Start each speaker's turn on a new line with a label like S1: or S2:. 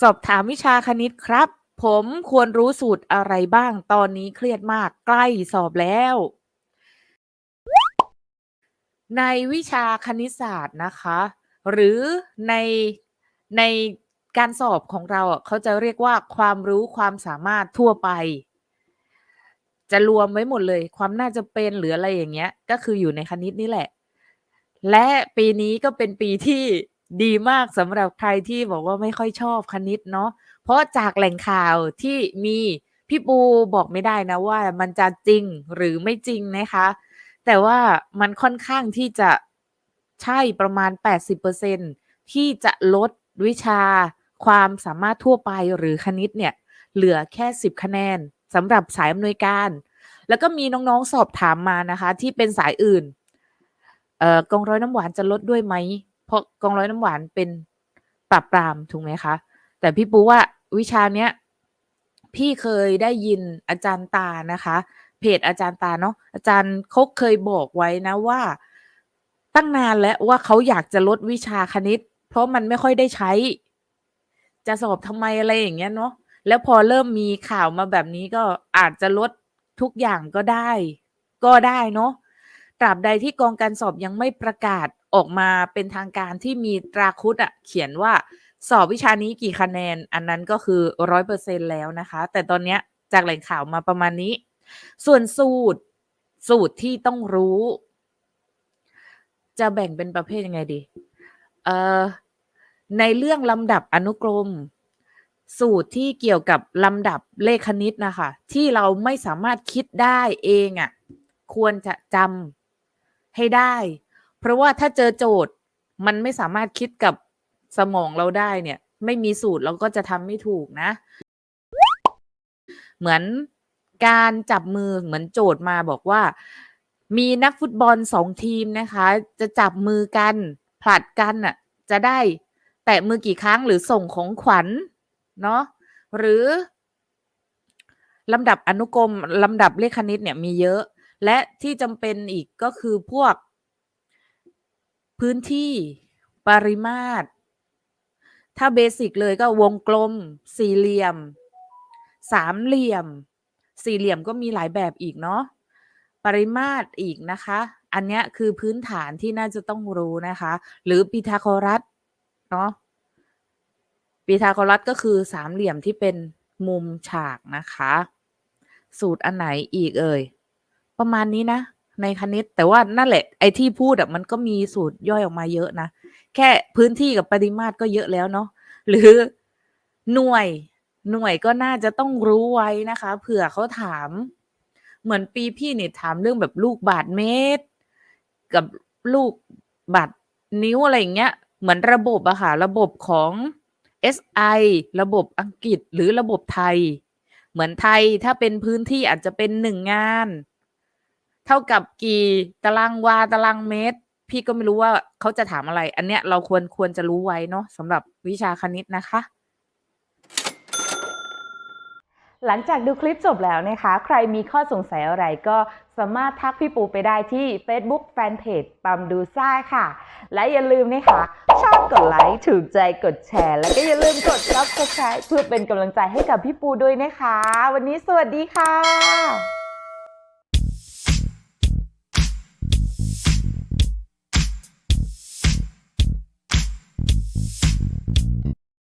S1: สอบถามวิชาคณิตครับ ผมควรรู้สูตรอะไรบ้าง ตอนนี้เครียดมากใกล้สอบแล้ว ในวิชาคณิตศาสตร์นะคะ หรือในในการสอบของเราเขาจะเรียกว่าความรู้ความสามารถทั่วไป จะรวมไว้หมดเลย ความน่าจะเป็นหรืออะไรอย่างเงี้ย ก็คืออยู่ในคณิตนี่แหละ และปีนี้ก็เป็นปีที่ ดีมากสำหรับใครที่บอกว่าไม่ค่อยชอบคณิตเนาะเพราะจากแหล่งข่าวที่มีพี่ปูบอกไม่ได้นะว่ามันจะจริงหรือไม่จริงนะคะ แต่ว่ามันค่อนข้างที่จะใช่ประมาณ 80%ที่จะลดวิชาความสามารถทั่วไปหรือคณิตเนี่ย เหลือแค่ 10 คะแนนสำหรับสายอำนวยการ แล้วก็มีน้องๆสอบถามมานะคะ ที่เป็นสายอื่นเอ่อกองร้อยน้ำหวานจะลดด้วยไหม ราะกองร้อยน้ำหวานเป็นปราบปรามถูกไหมคะ แต่พี่ปูว่าวิชาเนี้ยพี่เคยได้ยินอาจารย์ตานะคะ เพจอาจารย์ตาเนาะอาจารย์เขาเคยบอกไว้นะว่าตั้งนานแล้วว่าเขาอยากจะลดวิชาคณิต เพราะมันไม่ค่อยได้ใช้ จะสอบทำไมอะไรอย่างเงี้ยเนาะแล้วพอเริ่มมีข่าวมาแบบนี้ก็อาจจะลดทุกอย่างก็ได้ ก็ได้เนาะตราบใดที่กองการสอบยังไม่ประกาศ ออกมาเป็นทางการที่มีตราคุดอะเขียนว่าสอบวิชานี้กี่คะแนน อันนั้นก็คือร้อยเปอร์เซ็นแล้วนะคะ แต่ตอนเนี้ยจากแหล่งข่าวมาประมาณนี้ ส่วนสูตรสูตรที่ต้องรู้ จะแบ่งเป็นประเภทยังไงดี เอ่อ ในเรื่องลำดับอนุกรม สูตรที่เกี่ยวกับลำดับเลขคณิตนะคะ ที่เราไม่สามารถคิดได้เองอะ่ะ ควรจะจำให้ได้ เพราะว่าถ้าเจอโจทย์มันไม่สามารถคิดกับสมองเราได้เนี่ย ไม่มีสูตรเราก็จะทำไม่ถูกนะ เหมือนการจับมือเหมือนโจทย์มาบอกว่า มีนักฟุตบอลสองทีมนะคะ จะจับมือกันผลัดกันอะ จะได้แตะมือกี่ครั้งหรือส่งของขวัญเนาะหรือลำดับอนุกรมลำดับเลขคณิตเนี่ยมีเยอะ และที่จำเป็นอีกก็คือพวก พื้นที่ปริมาตร ถ้าเบสิกเลยก็วงกลม สี่เหลี่ยม สามเหลี่ยม สี่เหลี่ยมก็มีหลายแบบอีกเนาะปริมาตรอีกนะคะ อันนี้คือพื้นฐานที่น่าจะต้องรู้นะคะ หรือปีทาโครัสเนาะปีทาโครัสก็คือสามเหลี่ยมที่เป็นมุมฉากนะคะ สูตรอันไหนอีกเอ่ย ประมาณนี้นะ ในคณิต แต่ว่านั่นแหละ ไอ้ที่พูดอะมันก็มีสูตรย่อยออกมาเยอะนะ แค่พื้นที่กับปริมาตรก็เยอะแล้วเนาะหรือหน่วยหน่วยก็น่าจะต้องรู้ไว้นะคะเผื่อเขาถาม เหมือนปีพี่เนี่ยถามเรื่องแบบลูกบาทเมตร กับลูกบาทนิ้วอะไรอย่างเงี้ย เหมือนระบบอะค่ะระบบของ SI ระบบอังกฤษหรือระบบไทย เหมือนไทยถ้าเป็นพื้นที่อาจจะเป็นหนึ่งงาน เท่ากับกี่ตารางวาตารางเมตร พี่ก็ไม่รู้ว่าเขาจะถามอะไร อันเนี้ยเราควรควรจะรู้ไว้เนาะสำหรับวิชาคณิตนะคะ
S2: หลังจากดูคลิปจบแล้วนะคะ ใครมีข้อสงสัยอะไรก็สามารถทักพี่ปูไปได้ที่ Facebook Fanpage ปั๊มดูซ่าค่ะ และอย่าลืมนะคะ ชอบกดไลค์ถูกใจกดแชร์ แล้วก็อย่าลืมกด Subscribe เพื่อเป็นกำลังใจให้กับพี่ปูด้วยนะคะ วันนี้สวัสดีค่ะ